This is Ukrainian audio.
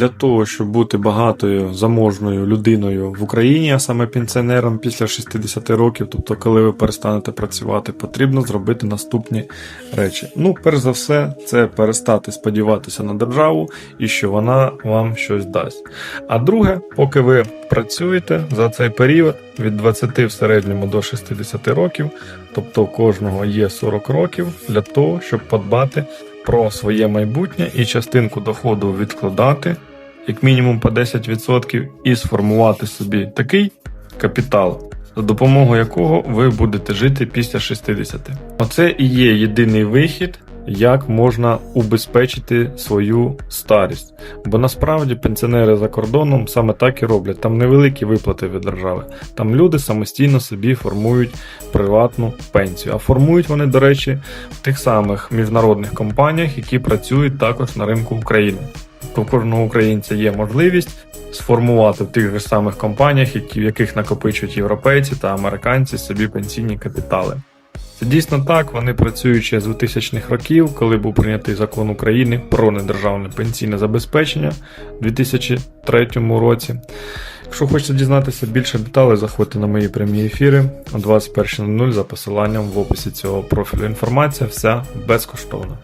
для того, щоб бути багатою заможною людиною в Україні, а саме пенсіонером після 60 років, тобто коли ви перестанете працювати, потрібно зробити наступні речі. Ну, перш за все, це перестати сподіватися на державу і що вона вам щось дасть. А друге, поки ви працюєте за цей період від 20 в середньому до 60 років, тобто кожного є 40 років для того, щоб подбати про своє майбутнє і частинку доходу відкладати, як мінімум по 10%, і сформувати собі такий капітал, за допомогою якого ви будете жити після 60. Оце і є єдиний вихід, як можна убезпечити свою старість. Бо насправді пенсіонери за кордоном саме так і роблять. Там невеликі виплати від держави. Там люди самостійно собі формують приватну пенсію. А формують вони, до речі, в тих самих міжнародних компаніях, які працюють також на ринку України. У кожного українця є можливість сформувати в тих же самих компаніях, які, в яких накопичують європейці та американці собі пенсійні капітали. Це дійсно так, вони працюють ще з 2000-х років, коли був прийнятий закон України про недержавне пенсійне забезпечення у 2003 році. Якщо хочете дізнатися більше деталей, заходьте на мої прямі ефіри о 21.00 за посиланням в описі цього профілю. Інформація вся безкоштовна.